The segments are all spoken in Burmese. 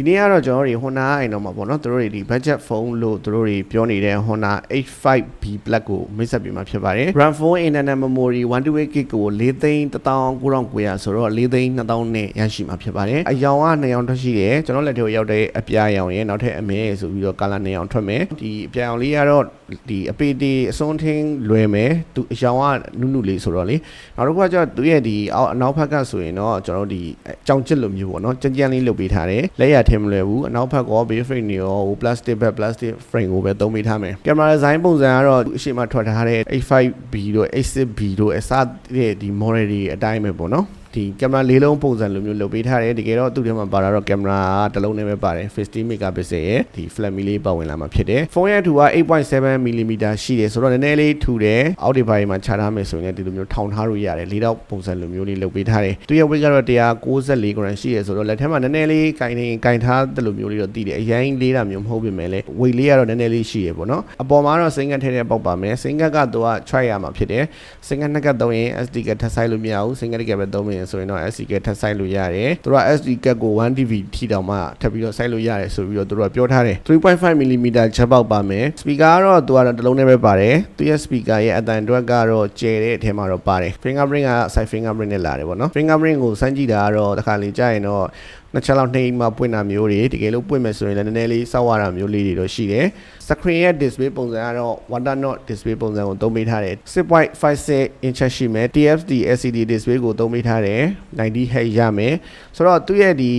ဒီနေ့ကတော့ကျွန်တော်တို့ Honda အိမ်တော့မှာပေါ့နော်သူတို့တွေဒီ budget phone လို့သူတို့တွေပြောနေတဲ့ Honda H5B Black ကိုမိတ်ဆက်ပေးမှာဖြစ်ပါတယ် RAM 4 internal memory 128GB ကို4သိန်း19900ဆိုတော့4သိန်း2000နဲ့ရရှိမှာဖြစ်ပါတယ်အယောင်က2ယောင်ထွက်ရှိတယ်ကျွန်တော်လက်ထဲကိုရောက်တဲ့အပြာရောင်ရဲ့နောက်ထပ်အမဲဆိုပြီးတော့ color 2ယောင်ထွက်မယ်ဒီအပြာရောင်လေးကတော့ဒီအပေတီအစွန်းထင်းလွယ်မယ်သူအယောင်ကနုနုလေးဆိုတော့လေနောက်တစ်ခုကကျတော့သူရဲ့ဒီအောက်အနောက်ဘက်ကဆိုရင်တော့ကျွန်တော်တို့ဒီကြောင်ကျစ်လိုမျိုးပေါ့နော်ကြမ်းကြမ်းလေးလုပ်ပေးထားတယ်လက်ရထင်းမလွယ်ဘူးအနောက်ဘက်ကရော base frame တွေရောဟို plastic back plastic frame ကိုပဲသုံးပေးထားမယ်ကင်မရာဒီဇိုင်းပုံစံကတော့အရှိမထွက်ထားတဲ့ H5B တို့ H6B တို့အစတဲ့ဒီ model တွေအတိုင်းပဲပေါ့နော် ဒီကင်မရာလေးလုံးပုံစံလိုမျိုးလုပ်ပေးထားတယ်တကယ်တော့သူ့ထဲမှာပါတာတော့ကင်မရာတစ်လုံးနဲ့ပဲပါတယ်50 megapixel ရဲ့ဒီ flat mini လေးပါဝင်လာမှာဖြစ်တယ်ဖုန်းရဲ့ထူက8.7 mm ရှိတယ်ဆိုတော့နည်းနည်းလေးထူတယ်အောက်ဒီဘိုင်မှာခြားထားမယ်ဆိုရင်လည်းဒီလိုမျိုးထောင်ထားလို့ရတယ်လေးတော့ပုံစံလိုမျိုးလေးလုပ်ပေးထားတယ်သူရဲ့ weight ကတော့194 gram ရှိတယ်ဆိုတော့လက်ထဲမှာနည်းနည်းလေးကင်နေကင်ထားတယ်လို့မျိုးလေးတော့တည်တယ်အရင်လေးတာမျိုးမဟုတ်ပြင်မဲ့လေ weight လေးကတော့နည်းနည်းလေးရှိရပေါ့နော်အပေါ်မှာတော့စင်ကတ်ထဲထဲပေါက်ပါမယ်စင်ကတ်ကတော့ try ရမှာဖြစ်တယ်စင်ကတ်နှစ်ကတ်သုံးရင် SD ကထပ်ဆိုင်လို့မရဘူးစင်ကတ်တကယ်ပဲသုံးရင်ဆိုရင်တော့ SD ကထပ်ဆိုင်လို့ရတယ်သူက SD ကတ်ကို 1dB ထိတောင်မှထပ်ပြီးတော့ဆိုင်လို့ရတယ်ဆိုပြီးတော့သူတို့ကပြောထားတယ်3.5 mm ချက်ပေါက်ပါမယ် speaker ကတော့သူကတော့တစ်လုံးနဲ့ပဲပါတယ်သူရဲ့ speaker ရဲ့အတန်အတွက်ကတော့ကျယ်တဲ့အထဲမှာတော့ပါတယ် fingerprint က side fingerprint နဲ့လာတယ်ပေါ့နော် fingerprint ကိုစမ်းကြည့်တာကတော့တစ်ခါလေကြာရင်တော့ နှစ်ချက်လောက်နှိမ့်မှပွင့်တာမျိုးတွေတကယ်လို့ပွင့်မယ်ဆိုရင်လည်းနည်းနည်းလေးစောက်ရတာမျိုးလေးတွေတော့ရှိတယ် screen ရဲ့ display ပုံစံကတော့ water not display ပုံစံကိုသုံးပေးထားတယ်6.56 inch ရှိမယ် TFT LCD display ကိုသုံးပေးထားတယ်90 Hz ရမယ်ဆိုတော့သူ့ရဲ့ဒီ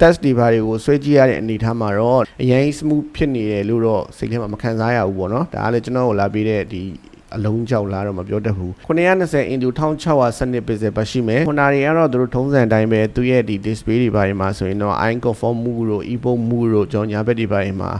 test တွေဘာတွေကိုဆွဲကြည့်ရတဲ့အနေအထားမှာတော့အရင် smooth ဖြစ်နေတယ်လို့တော့စိတ်ထဲမှာမခံစားရဘူးပေါ့နော်ဒါကလည်းကျွန်တော်ကိုလာပေးတဲ့ဒီ အလုံးကြောက်လာတော့မပြောတတ်ဘူး920 into 1600 pixel ပဲရှိမယ်ခုနတွေကတော့သူတို့ထုံးစံအတိုင်းပဲသူရဲ့ဒီ display တွေဘာတွေမှာဆိုရင်တော့ eye conform move တို့ ebook move တို့ကြောင်းညာဘက်တွေဘာတွေမှာ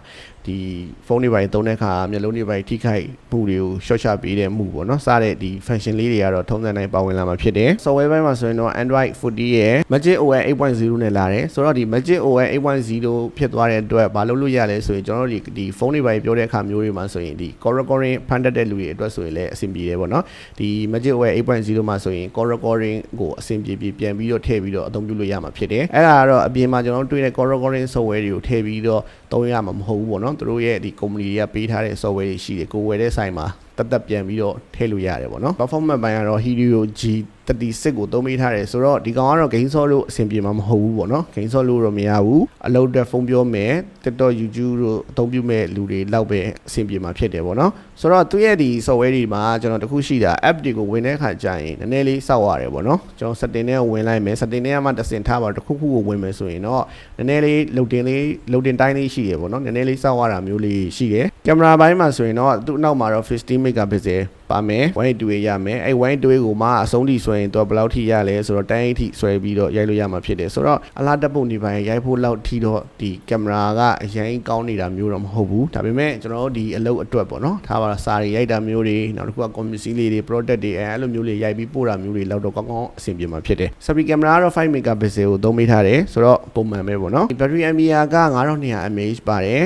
ဒီဖုန်းတွေဘာတွေသုံးတဲ့အခါမျက်လုံးတွေဘာတွေထိခိုက်မှုတွေကို short ချပေးတဲ့မှုပေါ့နော်စတဲ့ဒီ function လေးတွေကတော့ထုံးစံတိုင်းပါဝင်လာမှာဖြစ်တယ် software ဘက်မှာဆိုရင်တော့ Android 40ရဲ့ Magic OS 8.0နဲ့လာတယ်ဆိုတော့ဒီ Magic OS 8.0ဖြစ်သွားတဲ့အတွက်ဘာလို့လို့ရလဲဆိုရင်ကျွန်တော်တို့ဒီဒီဖုန်းတွေဘာတွေပြောတဲ့အခါမျိုးတွေမှာဆိုရင်ဒီ Core Recording ဖန်တက်တဲ့လူတွေအတွက်ဆိုရင်လည်းအဆင်ပြေတယ်ပေါ့နော်ဒီ Magic OS 8.0မှာဆိုရင် Core Recording ကိုအဆင်ပြေပြေပြန်ပြီးတော့ထည့်ပြီးတော့အသုံးပြုလို့ရမှာဖြစ်တယ်အဲ့ဒါကတော့အပြင်မှာကျွန်တော်တို့တွေ့တဲ့ Core Recording software တွေကိုထည့်ပြီးတော့သုံးရမှာမဟုတ်ဘူးပေါ့နော်သူတို့ရဲ့ဒီ company တွေကပေးထားတဲ့ software တွေရှိတယ်ကိုဝယ်တဲ့ဆိုင်မှာတက်တက်ပြန်ပြီးတော့ထည့်လို့ရတယ်ပေါ့နော် performance ဘိုင်းကတော့ Helio G 36ကိုသုံးပေးထားတယ်ဆိုတော့ဒီကောင်ကတော့ game soft လို့အဆင်ပြေမှာမဟုတ်ဘူးပေါ့နော် game soft လို့တော့မရဘူးအလုပ်အတွက်ဖုန်းပြောမယ် TikTok YouTube တို့အသုံးပြုမဲ့လူတွေလောက်ပဲအဆင်ပြေမှာဖြစ်တယ်ပေါ့နော်ဆိုတော့သူရဲ့ဒီ software တွေမှာကျွန်တော်တခုရှိတာ app တွေကိုဝင်တဲ့အခါကျရင်နည်းနည်းလေးစောက်ရတယ်ပေါ့နော်ကျွန်တော် setting နဲ့ဝင်လိုက်မယ် setting နဲ့မှတစင်ထားပါတခုခုကိုဝင်မယ်ဆိုရင်တော့နည်းနည်းလေးလုတ်တင်လေးလုတ်တင်တိုင်းလေးရှိတယ်ပေါ့နော်နည်းနည်းလေးစောက်ရတာမျိုးလေးရှိတယ်ကင်မရာဘိုင်းမှာဆိုရင်တော့သူ့အနောက်မှာတော့50 megapixel ပါမယ်128ရမယ်အဲ့128ကိုမှအဆုံးထိဆွဲရင်တော့ဘယ်လောက်ထိရလဲဆိုတော့တိုင်းအထိဆွဲပြီးတော့ရိုက်လို့ရမှာဖြစ်တယ်ဆိုတော့အလားတက်ပုံဒီပိုင်းရိုက်ဖို့လောက်ထိတော့ဒီကင်မရာကအရင်ကောင်းနေတာမျိုးတော့မဟုတ်ဘူးဒါပေမဲ့ကျွန်တော်တို့ဒီအလုပ်အတွက်ပေါ့နော်ထားပါတော့စာတွေရိုက်တာမျိုးတွေနောက်တစ်ခုက community လေးတွေ product တွေအဲအဲ့လိုမျိုးလေးရိုက်ပြီးပို့တာမျိုးတွေလောက်တော့ကောင်းကောင်းအဆင်ပြေမှာဖြစ်တယ် selfie camera ကတော့5 megapixel ကိုသုံးပေးထားတယ်ဆိုတော့ပုံမှန်ပဲပေါ့နော် battery ampere က9200 mAh ပါတယ်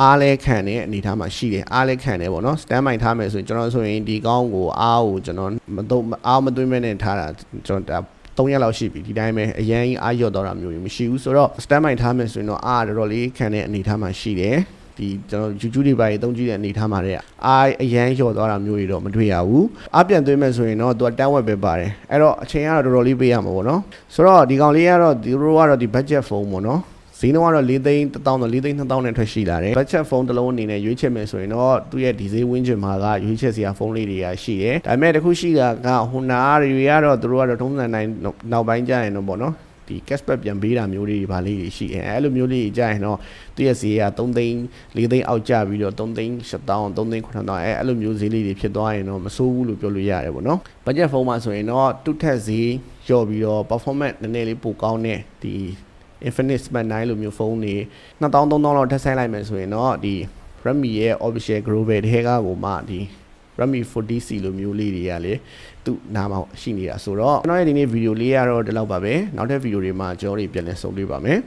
အားလဲခံတဲ့အနေအထားမှာရှိတယ်အားလဲခံတယ်ပေါ့နော် stand by ထားမယ်ဆိုရင်ကျွန်တော်ဆိုရင်ဒီကောင်းကိုအားကိုကျွန်တော်မတော့အားမသွင်းမဲနဲ့ထားတာကျွန်တော်ဒါ3ရက်လောက်ရှိပြီဒီတိုင်းပဲအရင်အားရော့တော့တာမျိုးကြီးမရှိဘူးဆိုတော့ stand by ထားမယ်ဆိုရင်တော့အားတော်တော်လေးခံတဲ့အနေအထားမှာရှိတယ်ဒီကျွန်တော် YouTube တွေပါရေးအသုံးကြည့်တဲ့အနေထားမှာတဲ့အားအရန်လျော့သွားတာမျိုးတွေတော့မတွေ့ရဘူးအားပြန်သွင်းမယ်ဆိုရင်တော့သူကတန်းဝက်ပဲပါတယ်အဲ့တော့အချိန်ကတော့တော်တော်လေးပေးရမှာပေါ့နော်ဆိုတော့ဒီကောင်လေးကတော့ဒီလိုကတော့ဒီ budget phone ပေါ့နော် ဈေးနှုန်းကတော့၄သိန်း1000တော့၄သိန်း2000နဲ့ထွက်ရှိလာတယ် budget phone တစ်လုံးအနေနဲ့ရွေးချယ်မယ်ဆိုရင်တော့သူ့ရဲ့ဒီဈေးဝင်းကျင်မှာကရွေးချယ်စရာဖုန်းလေးတွေကရှိတယ်ဒါပေမဲ့တခုရှိတာက Honda တွေကတော့သူတို့ကတော့ထုံးစံတိုင်းနောက်ပိုင်းကျရင်တော့ပေါ့နော်ဒီ cashback ပြန်ပေးတာမျိုးလေးတွေဗာလေးတွေရှိတယ်အဲ့လိုမျိုးလေးကြီးကြာရင်တော့သူ့ရဲ့ဈေးက3သိန်း4သိန်းအောက်ကျပြီးတော့3သိန်း7000 3သိန်း9000အဲ့အဲ့လိုမျိုးဈေးလေးတွေဖြစ်သွားရင်တော့မဆိုးဘူးလို့ပြောလို့ရတယ်ပေါ့နော် budget phone မှာဆိုရင်တော့သူ့ထက်ဈေးလျော့ပြီးတော့ performance နည်းနည်းလေးပိုကောင်းတဲ့ဒီ Infinite Smart 9လိုမျိုးဖုန်းတွေ2000 3000လောက်ထပ်ဆိုင်လိုက်မယ်ဆိုရင်တော့ဒီ Redmi ရဲ့ official global ထဲကကိုမှဒီ Redmi 40C လိုမျိုးလေးတွေကလေသူ့နားမှာရှိနေတာဆိုတော့ကျွန်တော်ရဲ့ဒီနေ့ဗီဒီယိုလေးကတော့ဒီလောက်ပါပဲနောက်ထပ်ဗီဒီယိုတွေမှာကျွန်တော်တို့ပြန်လည်ဆုံတွေ့ပါမယ်